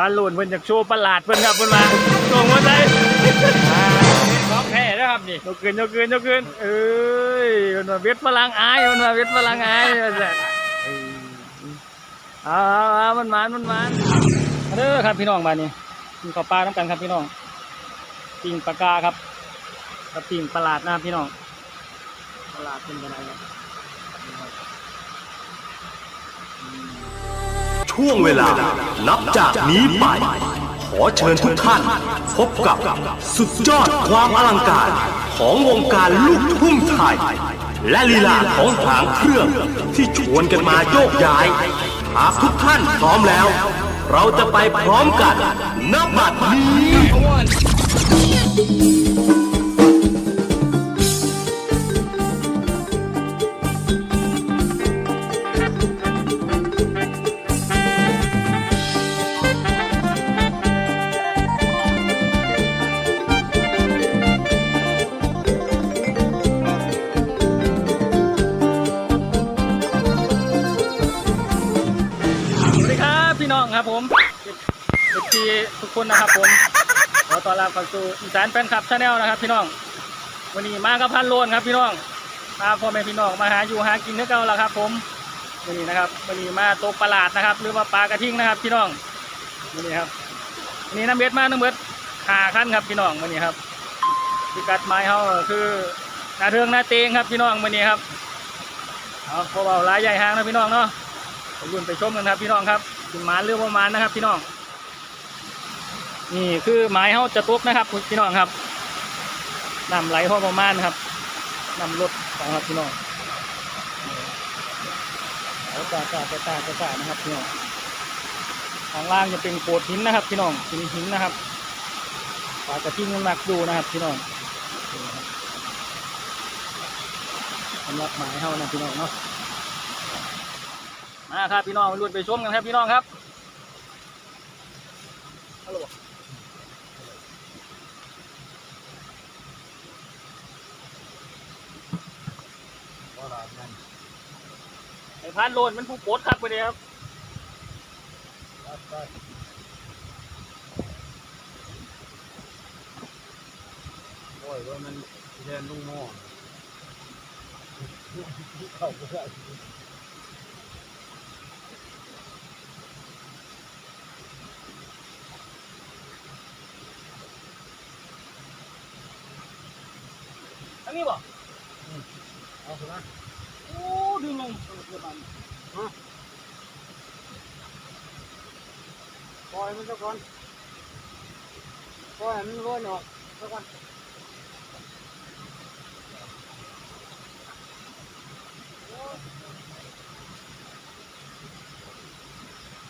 พันโลนเพิ่นจากโชว์ประหลาดเพิ่นครับเพิ่นมาส่งมาใส่ของแท้นะครับนี่ยกเกินยกเกินยกเกินเอ้ยมันมาเวทพลังอายมันมาเวทพลังอายว่าซั่นเอาเอาเอามันมามันมาเด้อครับพี่น้องบ้านนี้กินข้าวปลาน้ำกันครับพี่น้องปิงปลากาครับกับปิงประหลาดนะพี่น้องประหลาดเป็นยังไงครับ ช่วงเวลา นับจากนี้ไป ขอเชิญทุกท่าน พบกับสุดยอดความอลังการของวงการลูกทุ่งไทย และลีลาของหางเครื่องที่ชวนกันมาโยกย้าย หากทุกท่านพร้อมแล้ว เราจะไปพร้อมกันณบัดนี้ รับเข้าสู่อีสานแฟนคลับชาแนลนะครับ พี่น้อง วันนี้มากับพันโลนครับพี่น้องพาพ่อแม่พี่น้องมาหาอยู่หากินเนื้อเก่าแล้วครับ ผมวันนี้นะครับวันนี้มาตกประหลาดนะครับ หรือว่าปลากระทิงนะครับ พี่น้องวันนี้ครับวันนี้น้ำเบ็ดมาน้ำเบ็ดหาขั้นครับพี่น้องวันนี้ครับพิกัดไม้เขาคือนาเทืองนาเตงครับพี่น้องวันนี้ครับเอาพอเบาลายใหญ่หางนะพี่น้องเนาะไปรุ่นไปชมกันครับ พี่น้องครับถึงหมานเรื่องประมาณนะครับ พี่น้อง นี่คือหมายเขาจะตกนะครับพี่น้องครับนำไหลพอประมาณครับนำรถของครับพี่น้องเอาจ่าจ่าจ่าจ่าจ่านะครับพี่น้องข้างล่างจะเป็นโขดหินนะครับ พี่น้องหินหินนะครับปลากระทิงน้ำหนักดูนะครับ พี่น้องนี่นะครับสำหรับหมายเขานะพี่น้องเนาะมาครับพี่น้องรุ่นไปชมกันครับพี่น้องครับฮัลโหล ไอ้พันโลนมันผู้โคตรครับไปเลยครับโอ้ยว่ามันเรียนลุงหม้อเข้าไปได้อันนี้บ่เอาสินะ โอ้ดึงลงเดี๋ยวมัน ปล่อยมันซะก่อนปล่อยมันร้อนออกซะก่อน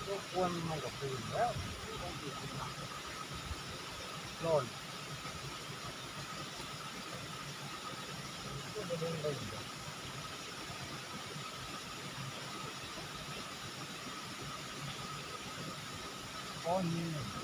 ก็ควรมันกับปืนแล้วร้อนก็ไม่ได้เลย อ๋อ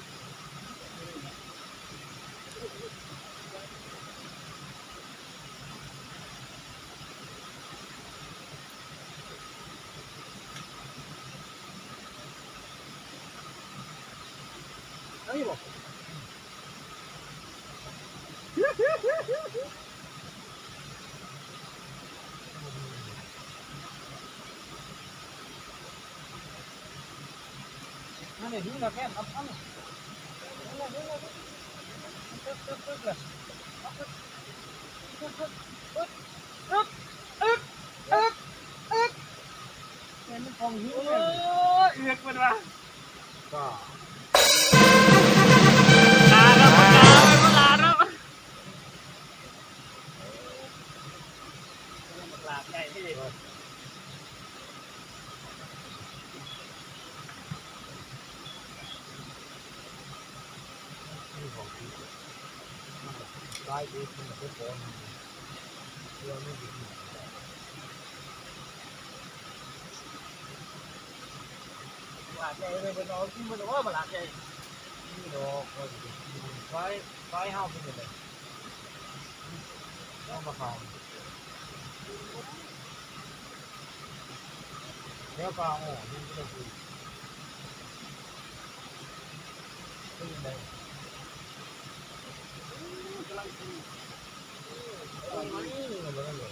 นั่นเองนี่เราแค่ทำทั้งตึ๊ดตึ๊ดตึ๊ดเลยตึ๊ดตึ๊ดตึ๊ดตึ๊ดตึ๊ดตึ๊ดตึ๊ดเนี่ยมันของหิวเลยยเอือกมันว่ะก็ต มันก็พอเรื่อง นี้ดีประหลาดใหญ่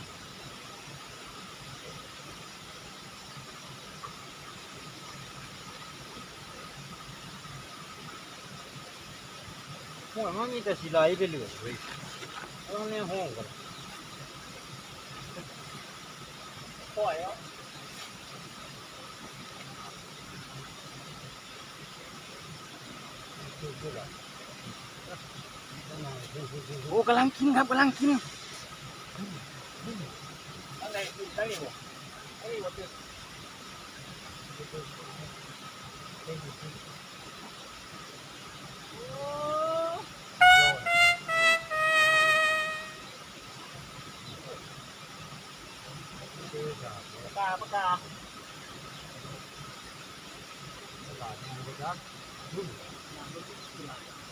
เลยเป็นน้องที่มันว่าประหลาดใหญ่นี่ดอกก็ดีไฟไฟห้าวไปเลยต้องมาข่าวแล้วปลาอ๋อนี่ก็คือได้กำลังกินกำลังกินกำลังเลยหัวมันมีแต่สีไหลไปเหลืองเว้ยแล้วมันในห้องกันปาโอ้กำลังกินครับกำลังกินอันไหนได้นี่บ่อันนี้บ่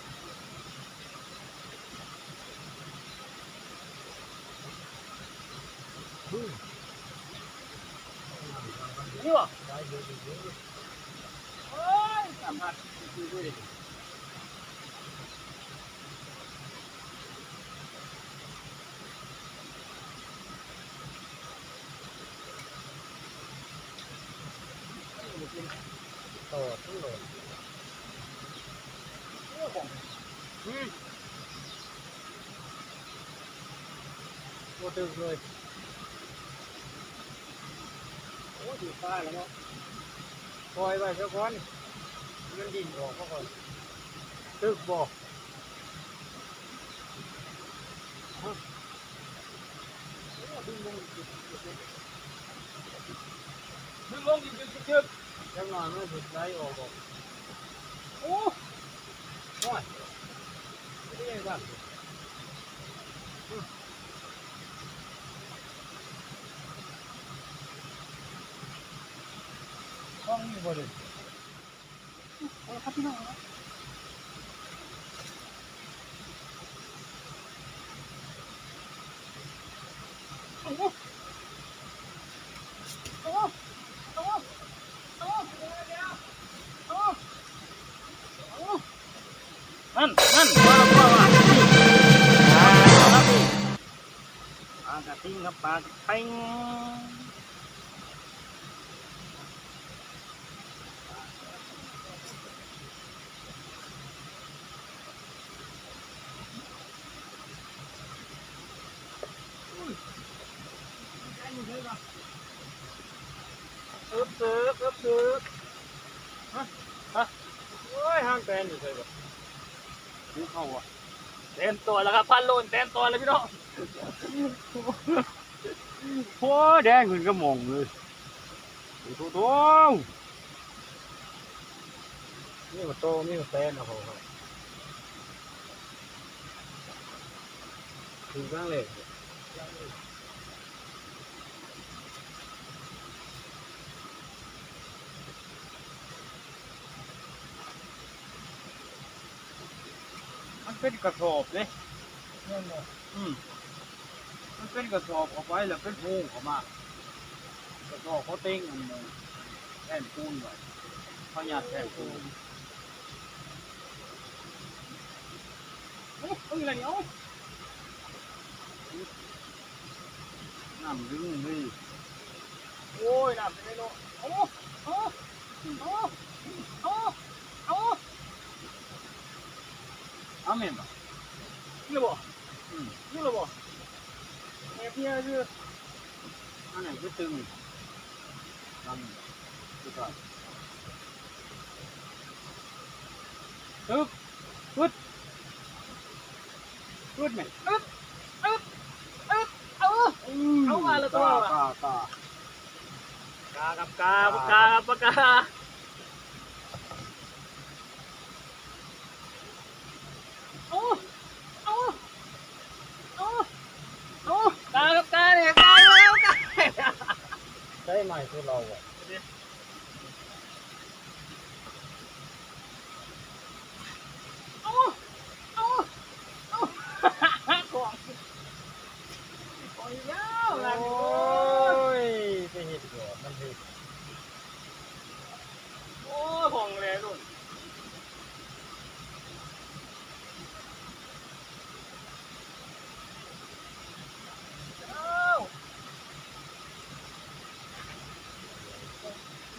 นี่วะโอ้ยสามพันดูด้วยดิบ่กิน ต่อทั้งหมด โอ้บ่ง อืมโอ้ตึกเลย โอ้ถือฟ้าแล้วเนาะ ปล่อย ไว้สักวันมันดินออกมาก่อนตึกบอกดึงลงดึงลงดึงดึงดึงจังหวะมันถึงไหลออกบอกโอ้โอ้ยไม่ได้ยังไงห้อง บ่ได้เอาครับพี่น้องครับนั่นนั่นว่าว่าว่าปลากระทิงครับปลากระทิงอึบซึกอึบซึก โอ้ยห้างแตนอยู่ใช่ปะ ดูเขาอะเต็มตัว แล้วครับพันโลนเต็มตัวเลยพี่น้องโอ้แดงขึ้นก็มองเลยโอ้โหโตนี่มันโตนี่มันแตนนะพ่อครับถึงกลางเลยมันเป็นกระสอบเลย อืมมันเป็นกระสอบเอาไว้แล้วเป็นพรงออกมากระสอบเขาเต็งอันหนึงแท่นปูนไว้เขาหยาดแท่นปูนโอ้ยเอาอะไหนเนี่ยเอาน้ำลึงนี่โอ้ยน้ำเป็นไงเนาะเอาเอาเอาเอาเอาเอาเมนปะนี่ เลยบ่อืมนี่เลยบ่แม่พี่ชื่ออันไหนก็ตึงลำสุดท้ายอึ๊บปึ๊ดปึ๊ดไหมอึ๊บอึ๊บอึ๊บเอาเอามาแล้วตัวตาตากากับกาปากกาปากกาโอ้โอ้โอ้โอ้กากับกาเนี่ยกาแล้วกา ใช่ไ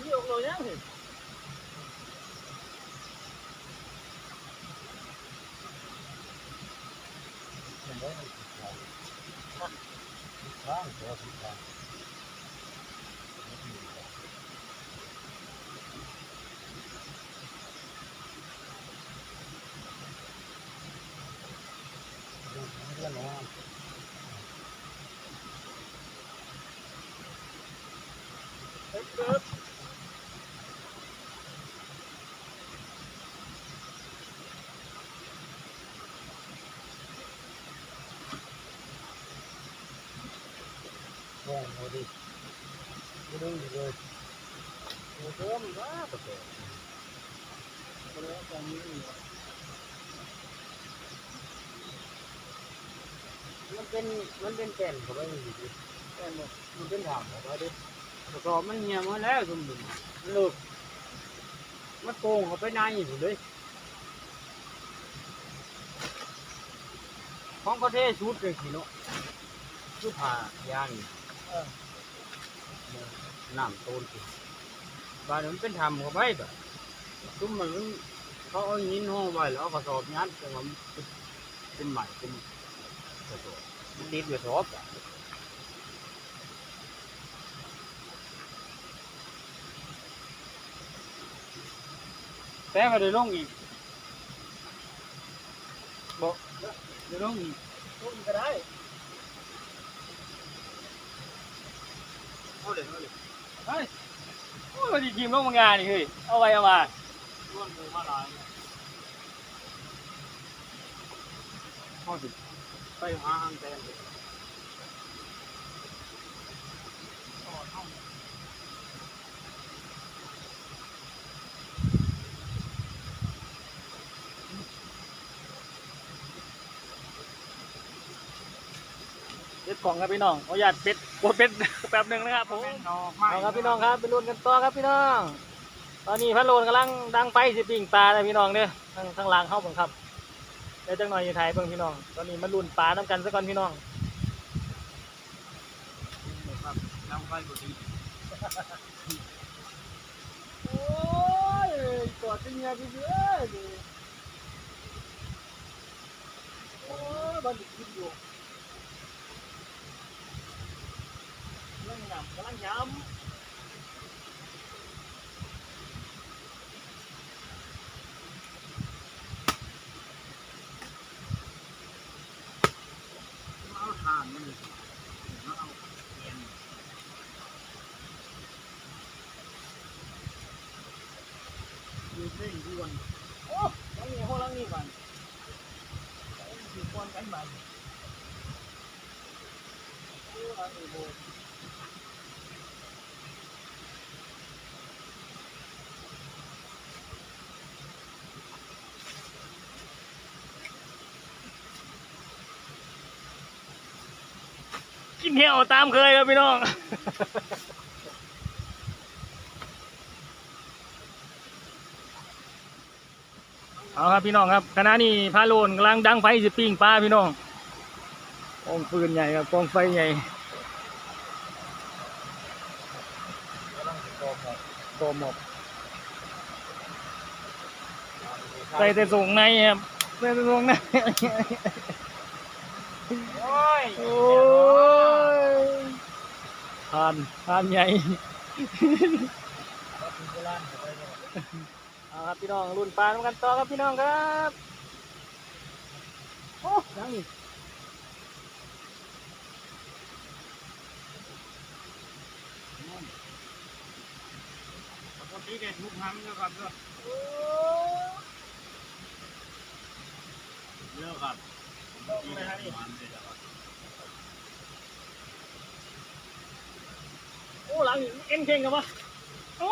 You don't know nothing. โอ้โหดิไม่ได้อยู่เลยโอ้โหมันว่าประเสริฐมันแล้วตอนนี้มันเป็นมันเป็นแก่นเขาไม่มีดิแก่นมันเป็นถามเขาว่าดิประกอบมันเหี่ยมาแล้วสมบูรณ์มันหลุดมันโกงเขาไปในอยู่เลยของประเทศชุดเลยสิเนาะชุดผ่ายางนี่ น้ำต้นสิบานมันเป็นทำเขาไปแบบซุ้มมันเขาเอาหินห้องไว้แล้วเอากระสอบยัดแต่ว่าเป็นใหม่เป็นกระสอบมันติดกระสอบแต่ก็ได้ลงอีกบอกได้ลงอีกลงอีกก็ได้ เอาเลยเอาเลยเฮ้ยโอ้ยมันจะทีมลงมางานนี่เฮ้ย เอาไว้เอามาร่วนหมูมาหลายเนี่ยพ่อสิไปหาห้างแทนเลย กล่องครับพี่น้องขออนุญาตเป็ดกดเป็ด แป๊บหนึ่งนะครับผมดอกไม้เอาครับพี่น้องครับไปลุ้นกันต่อครับพี่น้อง ตอนนี้พัดโลนกำลังดังไฟสิปิ่งปลาเลยพี่น้องเนี่ยทางทางหล่างเข้าเบิ่งครับเดี๋ยวจังหน่อยอยู่ไทยเบิ่งพี่น้อง ตอนนี้มาลุ้นปลาน้ำกันซะก่อนพี่น้องครับน้ำไฟบุรีโอ้ยกอดจริงไงพี่เอ้ยโอ้ยบันทึกคลิปอยู่กำลังยำกำลังยำ เอาทานมันเลยเอาเทียน มีเส้นด่วนโอ้ลังนี้โหลังนี้ก่อนถือก้อนกันบันโอ้ลังนี้โหกิน เหี่ยวตามเคยครับพี่น้องเอาครับพี่น้องครับขณะนี้พาโลนกำลังดังไฟสิปิ้งปลาพี่น้องกองฟืนใหญ่ครับกองไฟใหญ่กำลังจะตอกหมดโตหมกใส่แต่ส่งในครับใส่แต่ส่งในโอ้ย โอ้ยทานทานใหญ่เอาครับพี่น้องรุ่นปลาทำกันต่อครับพี่น้องครับโอ้ยังอีกปกติได้ทุกครั้งนะครับเด้อโอ้เยอะครับ ต้องเลยฮะนี่มันเลยครับโอ้หลังเอ็นเก่งกันวะโอ้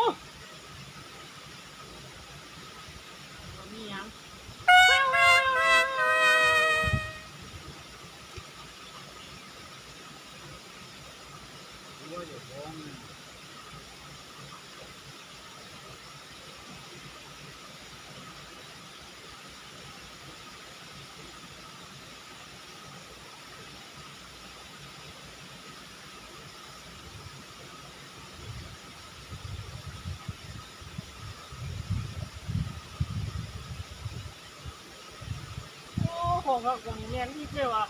มีหยังโอ้ยเดี๋ยวของ โอ้ของครับของนี้เนียนอีกเลยว่ะ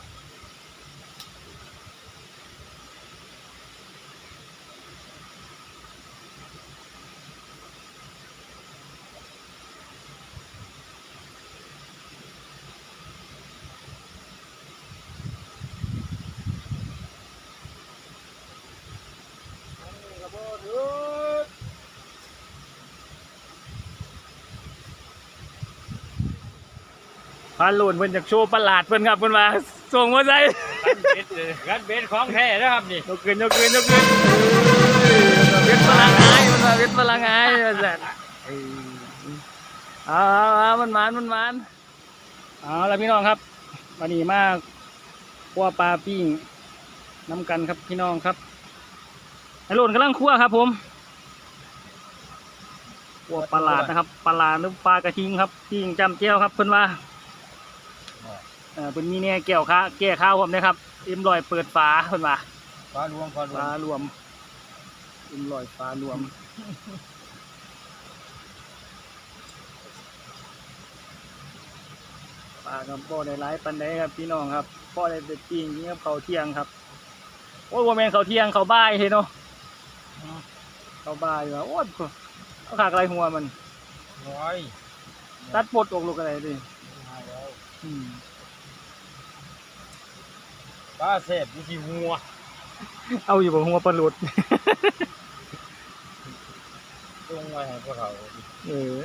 พานโลนเพิ่นจากโชว์ประหลาดเพิ่นครับเพิ่นว่าส่งมาใส่กันเบ็ดเลยกันเบ็ดของแท้นะครับนี่ยกขึ้นยกขึ้นยกขึ้นเวทพลังงายมันว่าเวทพลังงายว่าซั่นเอาเอาเอามันหมานมันหมานเอาละพี่น้องครับวันนี้มาคั่วปลาปิ้งน้ำกันครับพี่น้องครับไอ้โลนกำลังคั่วครับ ผมคั่วปลาหลาดนะครับปลาหลาดหรือปลากระทิงครับปิ้งจำเจียวครับเพิ่นว่า เออเพิ่นมีเนี่ยแก้วข้าแก้ข้าวผมนะครับเอ็มลอยเปิดฝาเพิ่นว่าฟ้ารวมฟ้ารวฟ้ามรวมอิมลอยฟ้ารวมปลากับพ่อได้หลายปันไดครับพี่น้องครับพ่อได้ไปปิ้งกินกับเขาวเที่ยงครับ โอ้ยว่าแมนเขาวเที่ยงเขาวบ่ายเห็นเนาะเขาวบ่ายอยู่ว่าโอ้ยเขาขากอะไรหัวมัน ร้อยตัดปลดออกลูกอะไรดิมาแล้วอืม ปลาเสพวิธีหัวเอาอยู่บนหัวปลาหลุดตรงไว้ให้พวกเขาเออ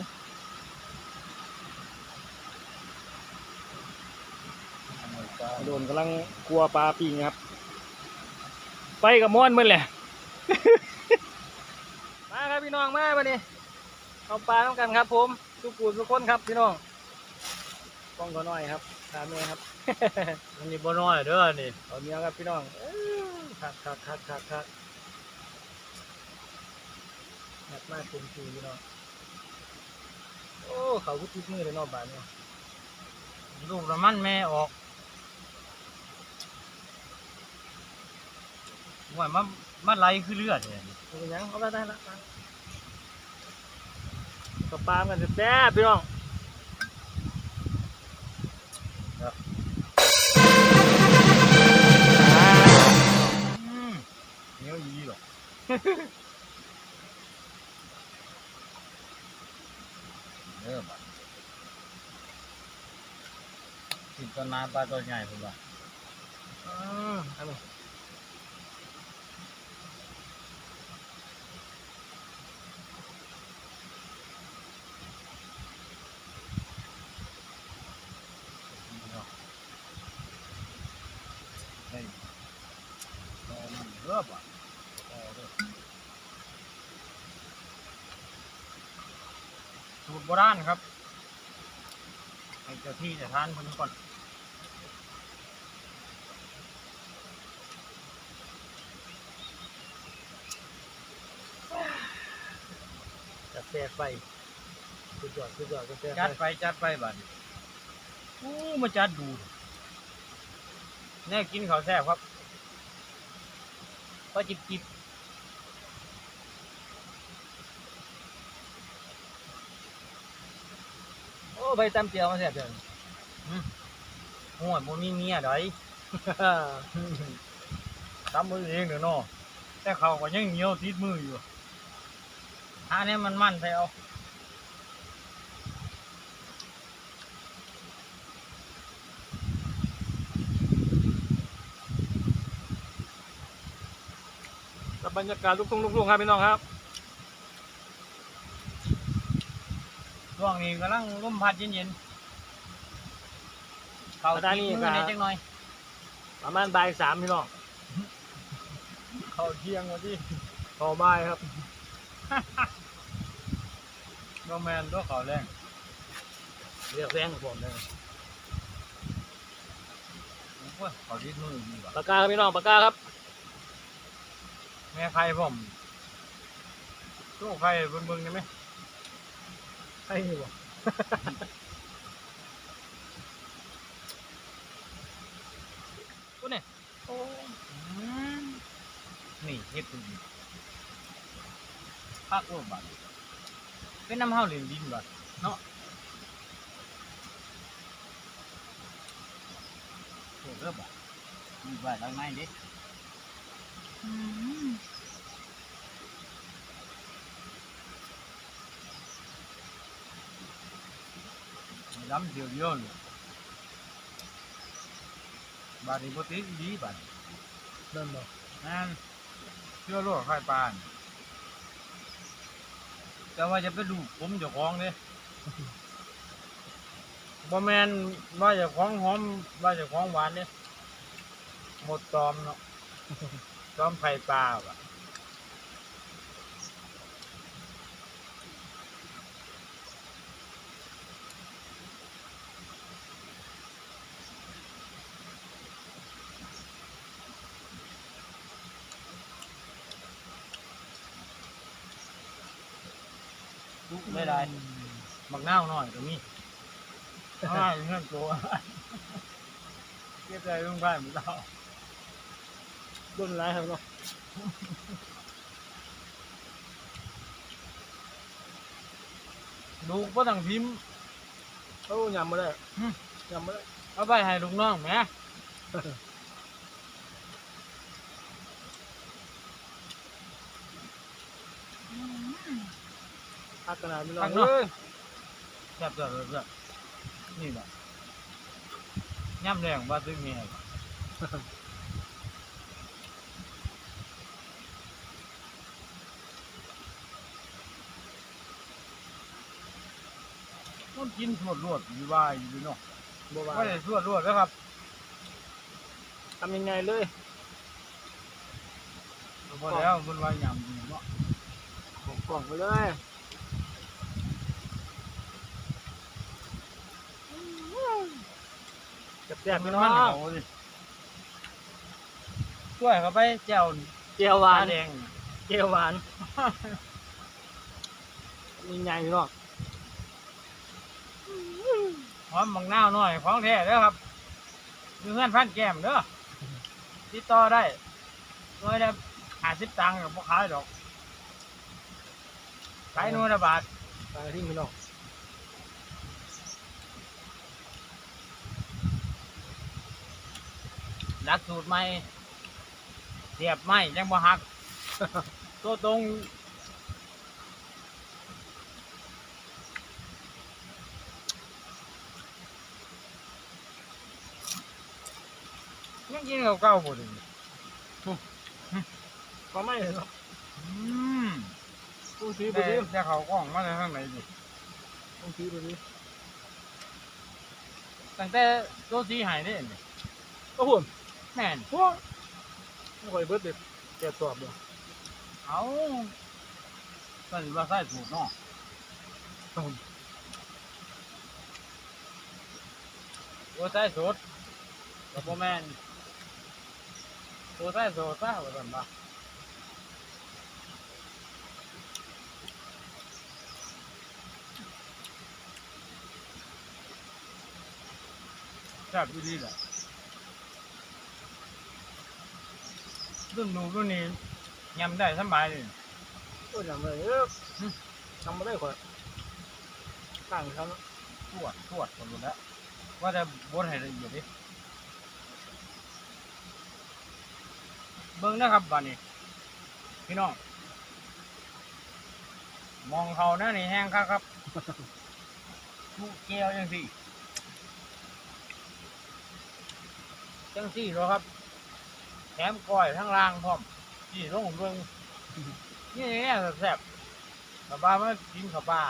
ทำไมปลาโดนกำลังกลัวปลาปิ้งครับ ไปกับม้วนมือแหละ มาครับพี่น้องมาบันี้เอาปลาต้องกันครับ ผมทุกปูทุกคนครับพี่น้องกล้องก็น้อยครับตามนี้ครับ อันนี้บ่น้อยเด้อนี่เอาเนี้ยครับพี่น้องคักคักคักคักคักหนักมากคุณคือพี่น้องโอ้เขาก็ติดมือเลยนอกบ้านเนี่ยลูกน้ำมันแม่ออกว่ามันมันไหลคือเลือดเลยเอาไปยังเอาไปได้ละกับปลากันแซ่บพี่น้อง เรอกเด้อบัดกินต้นน้ำปลาตัวใหญ่ผมว่าอ่าเอาไป สูตร โบราณครับให้เจ้าที่จะทานคนก่อนจัดแซ่บไปสุดยอดสุดยอดจัดแซ่บจัดไปไปจัดไปบัดนี้อู้มาจัดดูแน่กินข้าวแซ่บครับก็จิบจิบ ใบตำเจียวมาแซ่บจังโอ้ยบ่มีเมียไดทำมือเองเด้อเนาะแต่เขาก็ยังเหนียวติดมืออยู่อันนี้มันมันใส่เอาบรรยากาศลุกทุ่งลุกทุ่งครับพี่น้องครับ ช่วงนี้กำลังลมพัดเย็นๆเขาติดมือในจังหน่อย ประมาณบ่ายสามพี่น้องเขาเที่ยงว่าที่พอบ่ายครับโรแมนตัวเขาแรงเรียกแรงของผมเลยโอ้ยเขาติดมือดีกว่าปากกาครับพี่น้องปากกาครับ แม่ใครผมตู้ใครเบิ่งเบิ่งได้ไหม ให้นี่บ่กูเนี่ยโอ้นี่เฮ็ดดูดีพักโอ้บัดเป็นน้ำเฮาเหรียญดินบัดเนาะโอ้เด้อบัดมีไว้ทางในเด้ ล้ำเดียวเดียวเลยบาดนี้บ่ติดดีบัดนั่นบ่นั่นเชื่อโลกไข่ปลานี่แต่ว่าจะไปดูผมเจ้าของเนี่ยบ่แมนว่าจะของหอมว่าจะของหวานเนี่ยหมดตอมเนาะตอมไข่ปลาว่ะ ไม่ได้บักนาวหน่อยก็มีอ่าเรื่องตัวเก็บใจลงไปหมดแล้วรุ่นไรครับเนาะลูกก็ต้องพิมพ์โอ้ยำมาได้อืมยำมาได้เอาไปให้ลูกน้องแหม พักขนาดไม่รอฟัดงเนาะเนาะแซ่บแซ่บแซ่บนี่แหละย่ำแรงว่าซื้อเมียมันกินสวดรวดอยู่ว่าอยู่ดีเนาะบัววาไม่ได้สวดรวดแล้วครับทำยังไงเลยพอแล้วมันว่ายำดีเนาะผมกล่องไปเลย แซ่บๆพี่น้องเอาดิช่วยเขาไปแจ่วเจียวหวาตานแดงเจียวหวานยังไงพี่น้องหอมบังนาวหน่อยของแท้เด้อครับอยู่เงื่อนพันแก้มเด้อติดต่อได้หน่วยละห้าสิบตังค์กับพวกขายดอกขายหน่วยละบาทไปที่พี่น้อง หลักสูตรใหม่เสียบไม้ยังบ่หัก ตัวตรงยังกินเก่าๆหมดเลยก็ไม่เลยเนาะอืมต้องซื้อไปแต่ดิจะเขากล้องมาจากทางไหนดิต้องซื้อไปดิตั้งแต่ตัวสีหายได้นี่โอ้โห แม่นพวกไม่ค่อยเบิดเด็ดแกตอบเดียวเอาตอนนี้ว่าใส่สูตรเนาะตัวใส่สูตรกับโมแมนตัวใส่สูตรซะว่าซั่นบ่แซ่บดีๆแหละ รุ่นหนูรุ่นนี้ยำได้สบายเลยโอ้ยทำอะไรเออทำมาได้ค่อยตั้งเขาเนาะตรวจตรวจหมดแล้วว่าจะบดให้ละเอียดดิเบิ่งนะครับบ้านนี้ พี่น้อง มองเขาหน้านี่แห้งครับครับลูกเกลียวจังสี่จังสี่เหรอครับ แถมก้อยทั้งล่างพร้อมนี่ลงเบิ่งนี่เนี่ยแซ่บๆกับปลามากินกับปลา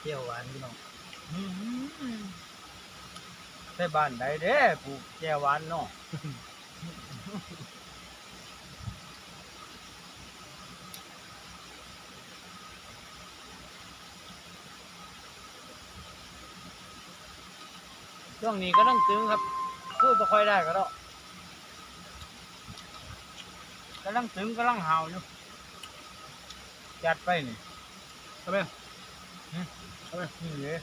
เจียวหวานพี่น้องอืมใช่บ้านใดเด้ปลูกแจหวานเนาะ ช่วงนี้ก็ต้องตึงครับพูดไม่ค่อยได้ก็แล้วกำลังตึงกำลังเห่าอยู่จัดไปนี่ทำไมนี่เลย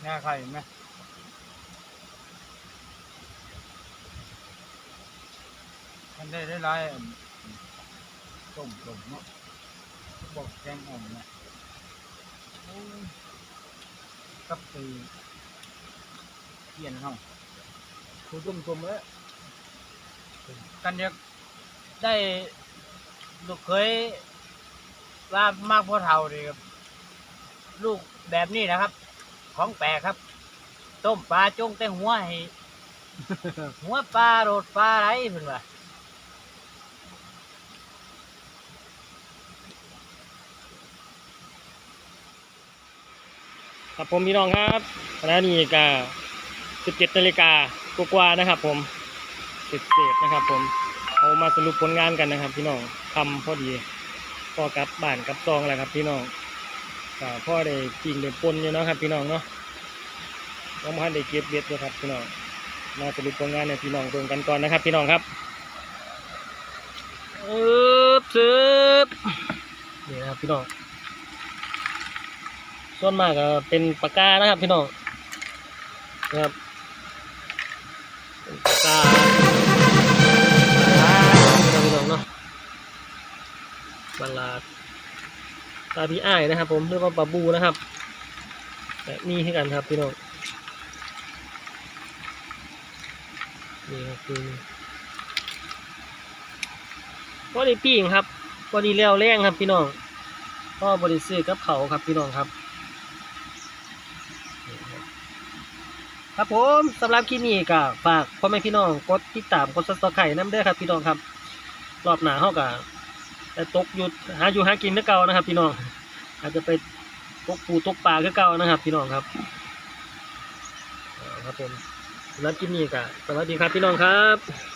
แน่ใครเห็นไหมมันได้ได้หลายต้มต้มเนาะบอกแกงอ่อมนะกับตี เกียนเฮาคุณต้มต้มๆเลยกันเดียกได้ลูกเคยว่ามากพอเท่าดีครับ ลูกแบบนี้นะครับ ของแปลกครับ ต้มปลาจงแต่หัวให้ หัวปลาโรดปลาไรเพิ่นว่าครับผมพี่น้องครับขณะนี้ก็ 17นาฬิกากว่าๆนะครับ ผมเสร็จๆนะครับ ผมเอามาสรุปผลงานกันนะครับ พี่น้องทำพอดีพอกลับบ้านกลับซองแล้วครับ พี่น้องก็พ่อได้กินได้ปนอยู่เนาะครับ พี่น้องเนาะยังไม่ทันได้เก็บเบ็ดเลยครับพี่น้องมาสรุปผลงานในพี่น้องเบิ่งกันก่อนนะครับ พี่น้องครับเออเสิบนี่นะครับพี่น้องส่วนมากก็เป็นปากกานะครับ พี่น้องนะครับ เป็นปากกาปลาร้าพี่น้องเนาะปลาลาดปลาพี่อ้ายนะครับ ผมเรียกว่าปลาบูนะครับแต่นี่ให้กันครับพี่น้องนี่ครับคือก็ได้ปิ้งครับก็ดีแล้วแรงครับพี่น้องก็บริซื้อกับเขาครับพี่น้องครับ ครับผมสำหรับคลิปนี้ก็ฝากพ่อแม่พี่น้องกดติดตามกดซับสไครต์น้ำเด้อครับพี่น้องครับ รอบหนาเฮาก็จะตกอยู่หาอยู่หากินคือเก่านะครับ พี่น้อง อาจจะไปตกปูตกปลาคือเก่านะครับ พี่น้องครับครับผมสำหรับคลิปนี้ก็สวัสดีครับพี่น้องครับ